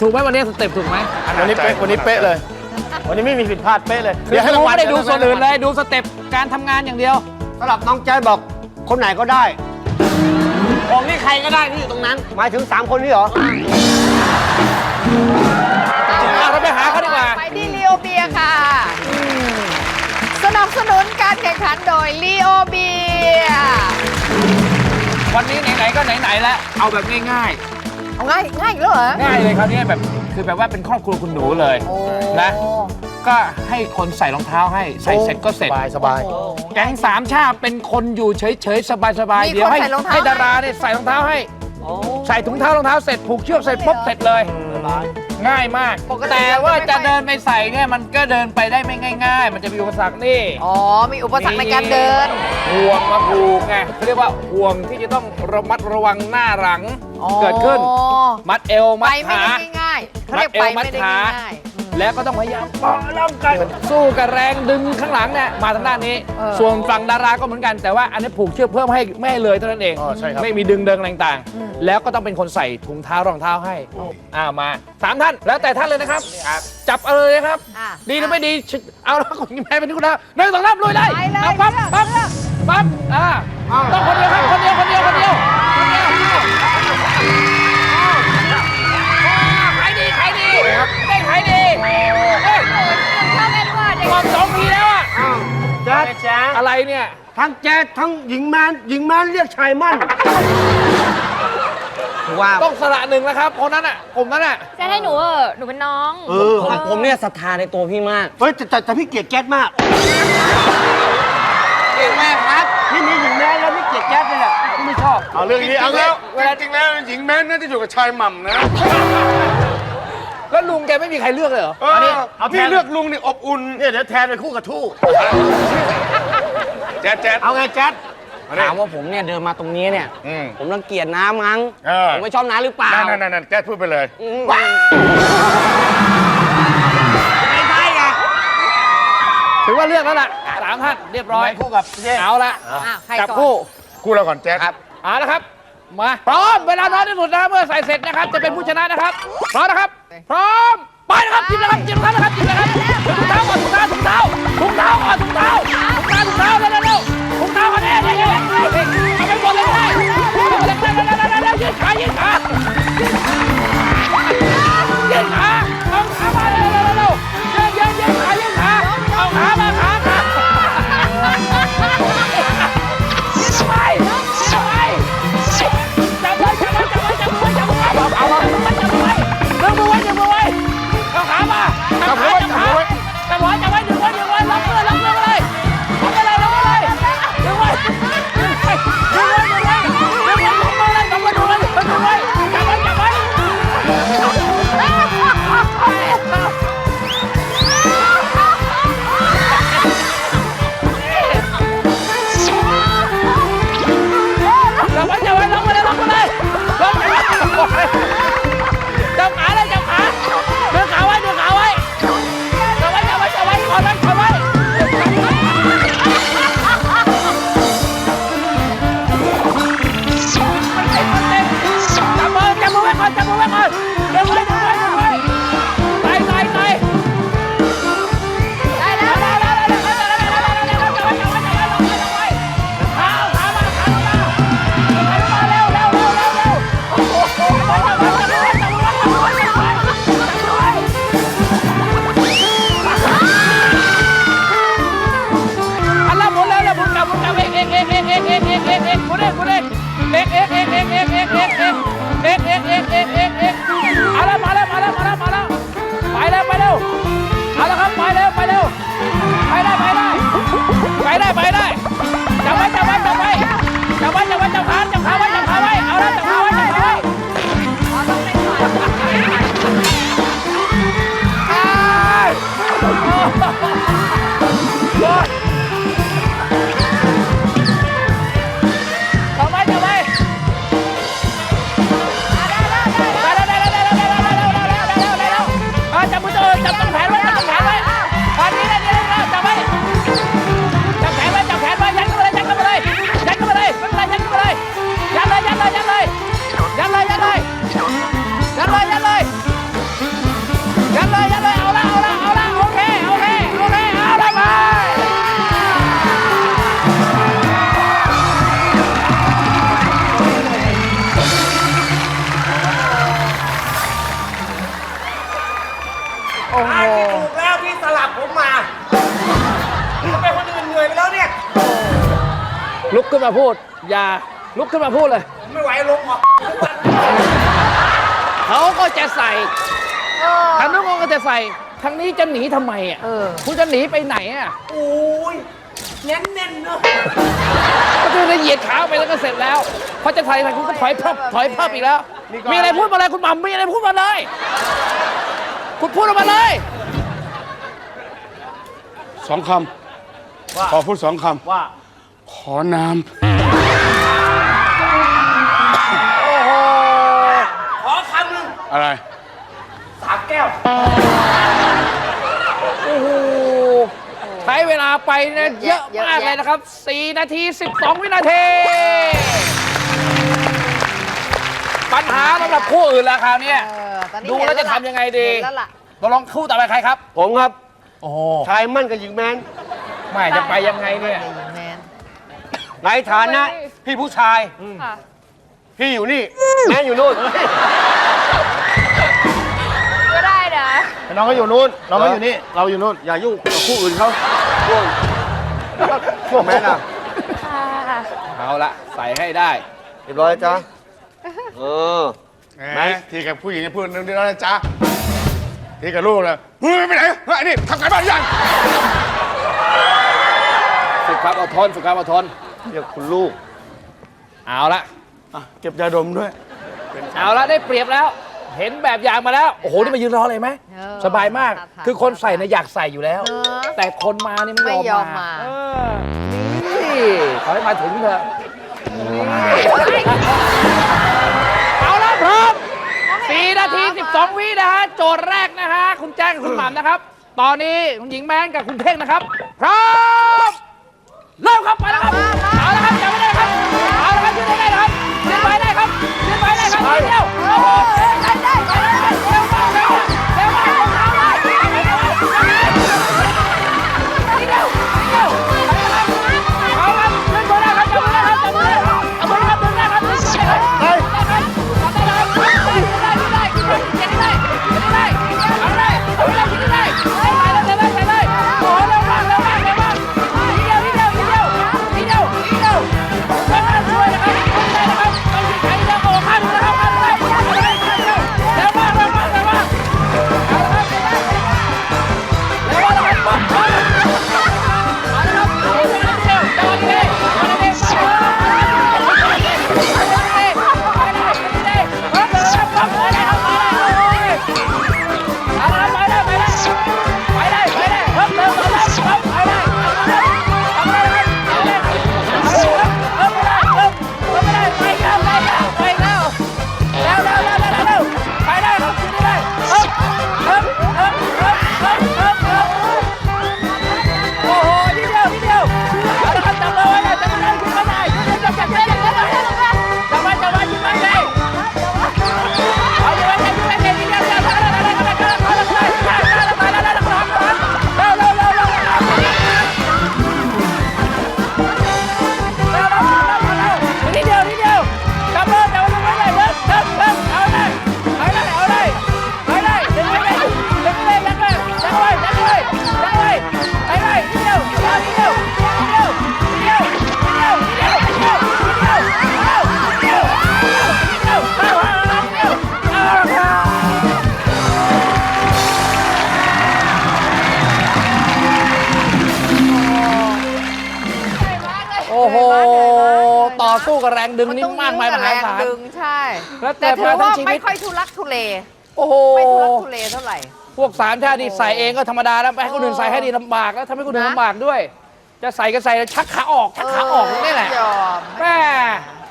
ต็ปถูกไหมวันนี้สเต็ปถูกไหมวันนี้เป๊ะวันนี้เป๊ะเลย วันนี้ไม่มีผิดพลาดเป๊ะเลยเดี๋ยวให้รางวัลไม่ได้ดูส่วนอื่นเลยดูสเต็ปการทำงานอย่างเดียวสำหรับน้องแจ๊ดบอกคนไหนก็ได้ ผมนี่ใครก็ได้ที่อยู่ตรงนั้น หมายถึง 3 คนนี้เหรอเอาเราไปหาเขาดีกว่า ไปที่ลีโอเบียค่ะ สนับสนุนการแข่งขันโดยลีโอเบียวันนี้ไหนๆก็ไหนๆแล้วเอาแบบง่าย เอาง่ายง่ายอีกแล้วเหรอๆง่ายเลยคราวนี้แบบคือแบบว่าเป็นครอบครัวคุณหนูเลยโอ้นะ ก็ให้คนใส่รองเท้าให้ใส่เสร็จก็เสร็จ สบายสบายแก๊งสามชาติเป็นคนอยู่เฉยๆ สบายมีๆเดี๋ยวให้คนใส่รองเท้าให้ดาราเนี่ยใส่รองเท้าให้ใส่ถุงเท้ารองเท้าเสร็จผูกเชือกเสร็จปุ๊บเสร็จเลย ง่ายมาก ปกติแต่ว่าเราจะจะไม่เดินไปใส่เนี่ยมันก็เดินไปได้ไม่ง่าย ๆ มันจะมีอุปสรรคนี่อ๋อ มีอุปสรรคในการเดิน ห่วงมาผูกไงเขาเรียกว่าห่วงที่จะต้องระมัดระวังหน้าหลังอ๋อ เกิดขึ้น มัดเอวไปมัดไม่ขา ได้ง่ายๆเขาเรียกไปไม่ได้ง่ายๆอืม แล้วก็ต้องพยายามป้องร่างกายสู้กับแรงดึงข้างหลังเนี่ยมาทางด้านนี้ เออ ส่วนฝั่งดาราก็เหมือนกัน แต่ว่าอันนี้ผูกเชือกเพิ่มให้ไม่ให้เลยเท่านั้นเอง อ๋อใช่ครับ ไม่มีดึงเดิงอะไรต่างๆ แล้วก็ต้องเป็นคนใส่ถุงเท้ารองเท้าให้อ้าวมาสามท่านแล้วแต่ท่านเลยนะครับ จับเอาเลยนะครับ อะดีหรือไม่ดีเอาแล้วของแม่เป็นที่คุณนะหนึ่งสองสามลุยเลยไปเลยเอาปั๊บเลือกปั๊บเลือก ปั๊บอ่าต้องคนเดียวครับคนเดียวคนเดียวคนเดียวคนเดียว ทั้งแจ๊ดทั้งหญิงแมนหญิงแมนเรียกชายมั่นว่าต้องสละหนึ่งแล้วครับคนนั้นอะกลุ่มนั้นอะจะให้หนูเออหนูเป็นน้อง เออผมผมเนี่ยศรัทธาในตัวพี่มาก เฮ้ยแต่แต่แต่พี่เกลียดแจ๊ดมากเก่งมากครับพี่มีหญิงแมนแล้วพี่เกลียดแจ๊ดเลยแหละพี่ไม่ชอบเอาเรื่องนี้เอาแล้วจริงๆแล้วหญิงแม้นน่าจะอยู่กับชายหม่ำนะแล้วลุงแกไม่มีใครเลือกเลยเหรอเออเอาพี่เลือกลุงนี่อบอุ่นเนี่ยเดี๋ยวแทนไปคู่กับทู่แจ๊ดแจ๊ดเอาไงแจ๊ดถามว่าผมเนี่ยเดินมาตรงนี้เนี่ย อืม ผมรังเกียจน้ำมั้ง เออ ผมไม่ชอบน้ำหรือเปล่านั่นนั่นนั่นแจ๊ดพูดไปเลย อืมไม่ใช่ไงถือว่าเลือกแล้วล่ะสามท่านเรียบร้อยคู่กับเจ๊เอาละอะใครจับก่อนคู่คู่เราก่อนแจ๊ดเอาละครับ มาพร้อมเวลาน้อยที่สุดนะเมื่อใส่เสร็จนะครับ จะเป็นผู้ชนะนะครับ พร้อมนะครับ พร้อม ไปนะครับจิ้มนะครับจิ้มนะครับจิ้มนะครับถุงเท้าก่อนถุงเท้าถุงเท้าถุงเท้าก่อนถุงเท้าถุงเท้าถุงเท้าเร็วเร็วถุงเท้าก่อนเร็วเร็วเร็วเอาไปหมดเลยได้เอาไปหมดเลยเร็วเร็วเร็วเร็วเร็วยืดขายืดขายืดขาเอาขา เอ็ก มาพูด อย่าลุกขึ้นมาพูดเลย ไม่ไหวลงหรอกเขาก็จะใส่ทางนู้นเขาก็จะใส่ทางนี้จะหนีทำไมอะคุณจะหนีไปไหนอะโอ้ยเน้นเน้นๆเนอะก็คือละเหยียดขาไปแล้วก็เสร็จแล้วพอจะใส่ทาคุณก็ถอยพับถอยพับอีกแล้ว มีอะไรพูดมาเลยคุณหม่ำมีอะไรพูดมาเลย คุณพูดออกมาเลย สองคำ ขอพูดสองคำ ว่า ขอน้ำขอคำหนึ่งอะไร สามแก้ว ใช้เวลาไปนะเยอะมากเลยนะครับ 4 นาที 12 วินาที ปัญหาสำหรับคู่อื่นแล้วคราวนี้ดูแล้วจะทำยังไงดี เห็ลองคู่ต่อไปใครครับ ผมครับ โอ้ชายมั่นกับหญิงแมน ไม่จะไปยังไงเนี่ย ในฐานะพี่ผู้ชายพี่อยู่นี่ แม่อยู่นู่นก็ได้นะน้องก็อยู่นู่นเรางก็อยู่นี่ เราอยู่นู่น อย่ายุ่งกับคู่อื่นเขาพวกแม่น่ะเอาละใส่ให้ได้ เรียบร้อยจ้ะเออแม่ทีกับผู้หญิงพูดเรื่องนี้แล้วนะจ้ะทีกับลูกเลยมึไปไหนเฮ้ไอ้นี่ทำไงบ้างยัง ฝึกครับอดทนฝึกครับอดทน เรียกคุณลูก เอาละเก็บยาดมด้วย เอาละได้เปรียบแล้ว เห็นแบบอย่างมาแล้ว โอ้โห นี่มายืนรอเลยไหมสบายมากคือคนใส่นะอยากใส่อยู่แล้วแต่คนมานี่ไม่ไยอมมานี่ขอให้มาถึงเถอะเอาละพร้อมสี่นาที 12 วินะฮะ โจทย์แรกนะฮะ คุณแจ้งคุณหม่ำนะครับ ตอนนี้คุณหญิงแมนกับคุณเท่งนะครับ พร้อม กับแรงดึงนี่มากมายมหาศาล ดึงใช่ แล้วแต่เกิดถืมาอทั้ว่างชีไม่วิตค่อยทุลักทุเลโอ้โห ไม่ทุลักทุเลเท่าไหร่ พวกสามชาตินี่ใส่เองก็ธรรมดาแล้วไปให้คนอื่นใส่ให้ดีลำบากแล้วทำให้คนอื่นนะ ลำบากด้วย จะใส่ก็ใส่แล้วชักขาออกชักขาออกนี่แหละยอมแม่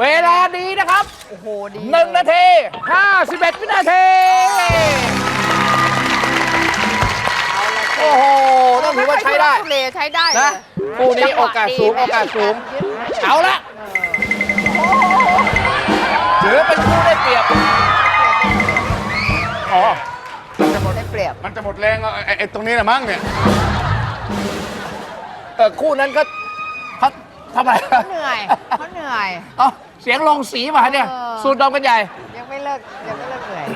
เวลาดีนะครับโอ้โหดีหนึ่งนาที51วินาทีโอ้โห ต้องถือว่าใช้ได้ ม่ค่อยทุลักทุเลใช้ได้นะเลยคู่นี้โอกาสสูงจัหวะดีโอกาสสูงยึดเอาละ เป็นคู่ได้เปรียบ อ๋อได้เปรียบ มันจะหมดแรงเอาไอ้ไอ้ตรงนี้แหละมั้งเนี่ย เออคู่นั้นก็เขาทำไมเขาเหนื่อยเขาเหนื่อย เอาเสียงลงสีมาเนี่ย เออ สูดดมกันใหญ่ ยังไม่เลิกยังไม่เลิกเหนื่อย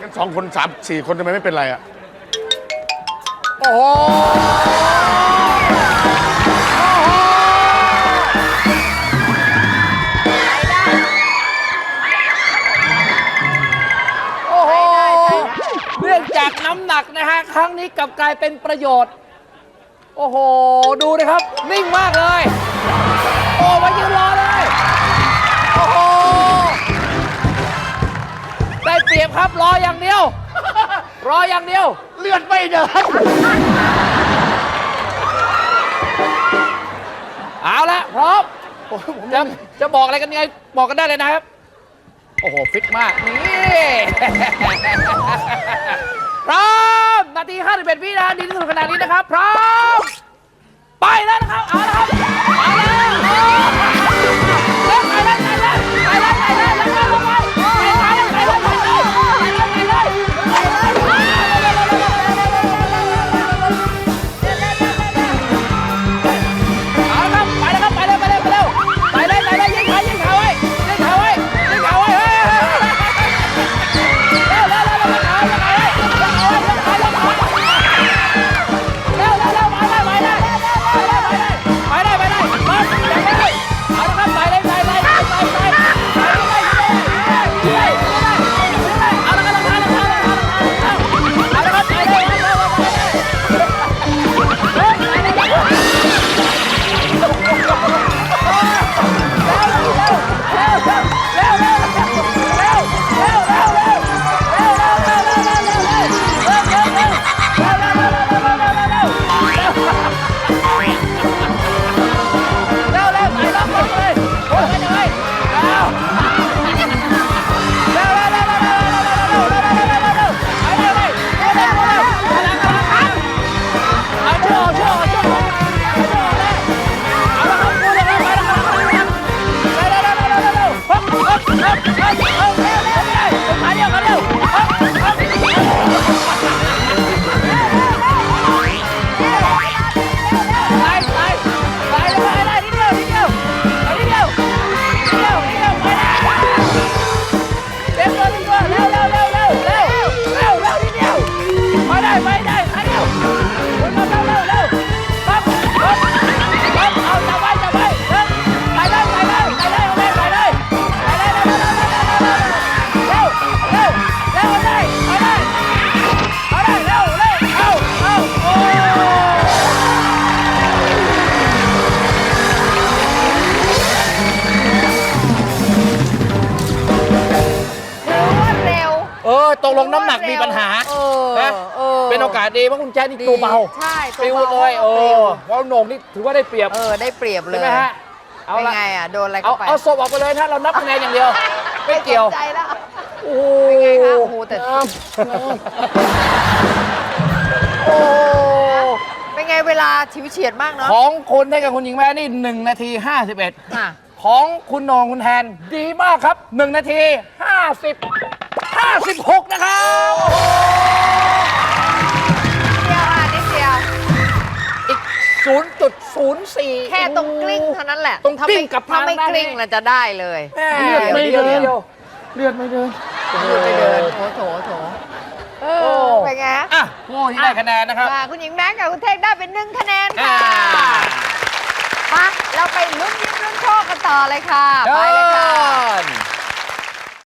กันสองคนสามสี่คนทำไมไม่เป็นไรอะ โอ้โหโอ้โห นะฮะ ครั้งนี้กลับกลายเป็นประโยชน์ โอ้โห ดูนะครับ นิ่งมากเลย โอ้มายืนรอเลย โอ้โห ได้เปรียบครับ รออย่างเดียว รออย่างเดียว เลื่อนไปเดิน เอาละพร้อมจะจะบอกอะไรกันยังไง บอกกันได้เลยนะครับ โอ้โห ฟิตมาก นี่ 51วินาทีที่สุดขนาดนี้นะครับ พร้อม ไปแล้วนะครับ เอาละครับ เป็นโอกาสดีเพราะคุณแจ๊ดนี่ดีตัวเบาใช่ตัวปลิวเบาเลยเอปลิวอเพราะโหน่งนี่ถือว่าได้เปรียบเออได้เปรียบเลใช่ยไหมฮะเอาเป็นละไงอะโดนอะไรเอาเข้าไปเอาศพออกไปเลยถ้าเรานับคะแนนอย่างเดียว ไม่เกี่ยวสนใจแล้ว โอ้เป็นไงคะโอ้โหแต่น้ำโอ้เป็นไงเวลาชิวเฉียดมากเนาะของคุณให้กับคุณหญิงแม่นี่หนึ่งนาทีห้าสิบเอ็ดอะของคุณนองคุณแทนดีมากครับหนึ่งนาทีห้าสิบห้าสิบหกนะครับ สี่แค่ตรงกลิ้งเท่านั้นแหละตรงกลิ้งกับถ้าไม่ทางด้านกลิ้งนี้เราจะได้เลยเลือดไม่เดินเลือดไม่เดินหยุดไปเดินโถโถโถเออโอ้เป็นไงอะผู้ที่ได้คะแนนนะครับอะคุณหญิงแม็กกับคุณเทกได้เป็นหนึ่งคะแนนอ่าค่ะมาเราไปลุ้นยิ้มลุ้นโชคกันต่อเลยค่ะ ไปเลยค่ะ เดิน